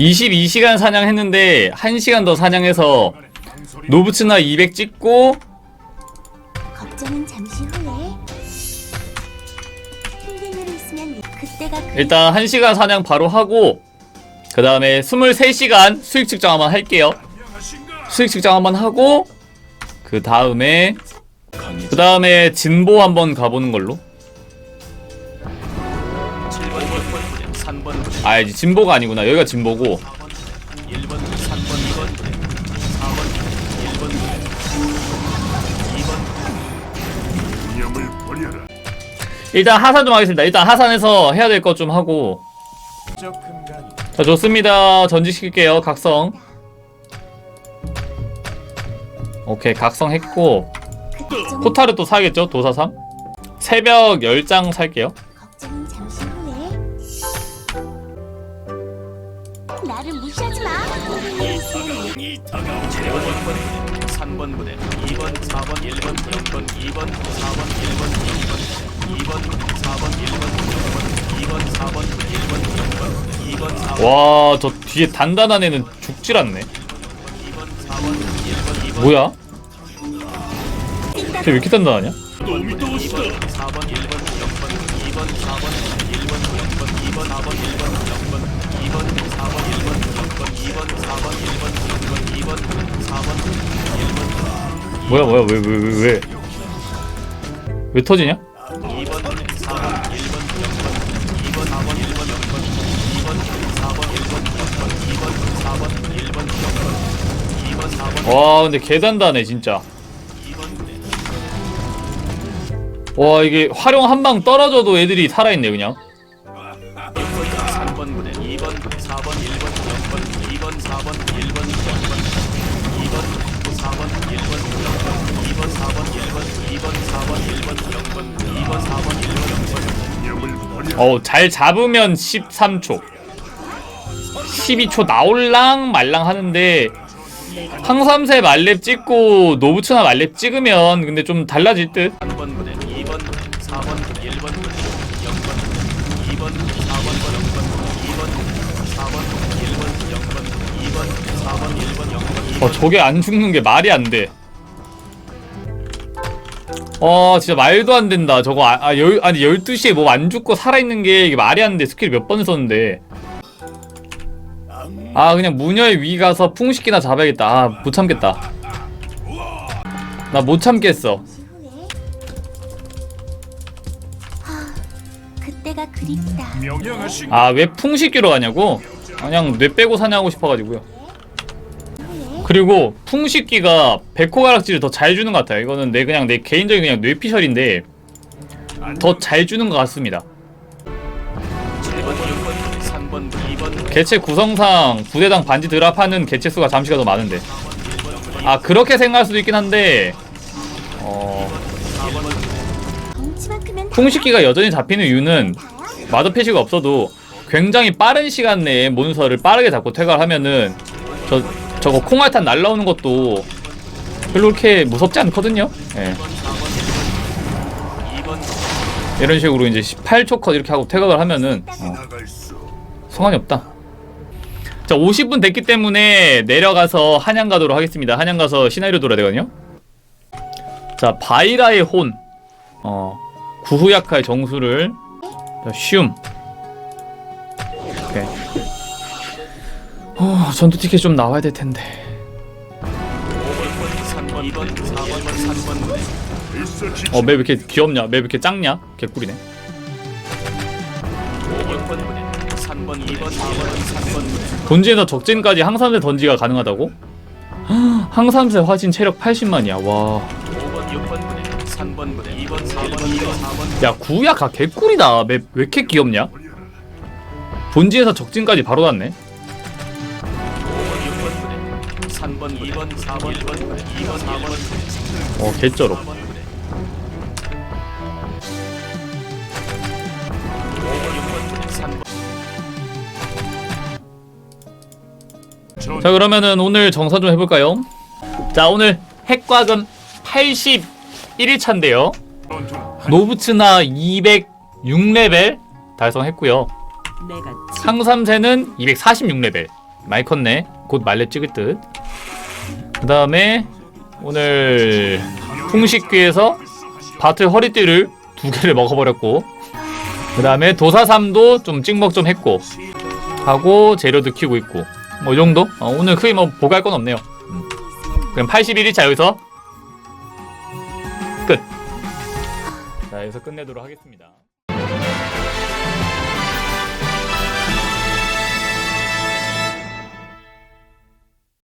22시간 사냥했는데 1시간 더 사냥해서 노부츠나 200 찍고 걱정은 잠시 후에. 힘든 일이 있으면 그때가 그 일단 1시간 사냥 바로 하고 그 다음에 23시간 수익 측정 한번 할게요. 수익 측정 한번 하고 그 다음에 그 다음에 진보 한번 가보는 걸로. 7번 6번 3번 부대 아 이제 진보가 아니구나. 여기가 진보고. 1번 3번 2번 부대 4번 1번 부대 2번 이념을 버려라. 일단 하산 좀 하겠습니다. 일단 하산해서 해야 될 것 좀 하고. 자 좋습니다. 전직시킬게요 각성. 오케이 각성 했고. 그 걱정은, 포탈을 또 사겠죠? 도사상 새벽 10장 살게요 나를 무시하지 마. 7번 6번 부대 3번 부대 2번 4번 1번 0번 2번 4번 1번 0번 2번 4번 1번 0번 2번 4번 1번 0번 2번 4번 와 저 뒤에 단단한 애는 죽질 않네 2번 4번 1번 2번 뭐야? 쟤 왜 이렇게 단단하냐? 2번 4번 1번 0번 2번 4번 1번 0번 뭐야 뭐야 왜 왜 왜 왜? 왜 터지냐? 2번 4번 1번 0번 2번 4번 1번 0번 2번 4번 1번 0번 2번 4번 1번 0번 2번 4번 와 근데 개 단단해 진짜. 2번 부대 와 이게 활용 한 방 떨어져도 애들이 살아있네 그냥. 6번 3번 부대 2번 4번 1번 0번 2번 4번 1번 0번 2번 4번 1번 0번 2번 4번 1번 2번 4번 1번 0번 2번 4번 1번 0번 이념을 버려라. 어우 잘 잡으면 13초 12초 나올랑 말랑 하는데 항삼세 말렙 찍고 노부츠나 말렙 찍으면 근데 좀 달라질 듯 3번 부대 2번 4번 1번 0번 2번 4번 0번 2번 4번 1번 0번 2번 4번 1번 0번 어, 저게 안 죽는 게 말이 안 돼. 어, 진짜 말도 안 된다. 저거, 아, 아 열, 아니, 12시에 뭐 안 죽고 살아있는 게 이게 말이 안 돼. 스킬 몇 번 썼는데. 아, 그냥 무녀의 위 가서 풍식기나 잡아야겠다. 아, 못 참겠다. 나 못 참겠어. 그때가 그립다. 명령하신 아, 왜 풍식기로 가냐고? 그냥 뇌 빼고 사냥하고 싶어가지고요. 그리고 풍식기가 백호 가락지를 더 잘 주는 것 같아요. 이거는 내 그냥 내 개인적인 그냥 뇌피셜인데 더 잘 주는 것 같습니다. 7번 6번 3번 2번 개체 구성상 부대당 반지 드랍하는 개체 수가 잠시가 더 많은데. 아 그렇게 생각할 수도 있긴 한데 어 풍식기가 여전히 잡히는 이유는. 마더 패시가 없어도 굉장히 빠른 시간 내에 몬스터를 빠르게 잡고 퇴각을 하면은 저 저거 콩알탄 날라오는 것도 별로 그렇게 무섭지 않거든요. 예. 2번 이런 식으로 이제 18초 컷 이렇게 하고 퇴각을 하면은 어. 성환이 없다. 자, 50분 됐기 때문에 내려가서 한양 가도록 하겠습니다. 한양 가서 시나리오 돌아야 되거든요. 자, 바이라의 혼. 어, 구후야카의 정수를 자, 쉬움. 오케이. 어, 전투 티켓 좀 나와야 될 텐데. 3번 2번 4번 3번 부대 일사지. 어, 맵왜 이렇게 귀엽냐? 맵왜 이렇게 작냐? 개꿀이네. 6번 부대 3번 2번 4번 3번 부대 본진에서 적진까지 항삼세 던지가 가능하다고? 항삼세 화진 체력 80만이야. 와. 5번 6번 부대 3번 부대 2번 4번 2번 4번 야 구야가 개꿀이다 맵 왜 이렇게 귀엽냐? 본지에서 적진까지 바로 났네 5번 6번 부대 3번 2번 4번 1번 부대 2번 4번. 부대 어 개쩔어. 4번 부대 5번 6번 부대 3번 자 그러면은 오늘 정사 좀 해볼까요? 자 오늘 핵과금 81일차인데요. 노부츠나 206레벨 달성했고요. 상삼세는 246레벨. 많이 컸네 곧 말렙 찍을 듯 그 다음에 오늘 풍식귀에서 바트 허리띠를 두 개를 먹어버렸고 그 다음에 도사삼도 좀 찍먹 좀 했고 하고 재료도 키우고 있고 뭐 이 정도? 어, 오늘 크게 뭐 보갈 건 없네요 음. 그럼 81일차 여기서 끝 자 여기서 끝내도록 하겠습니다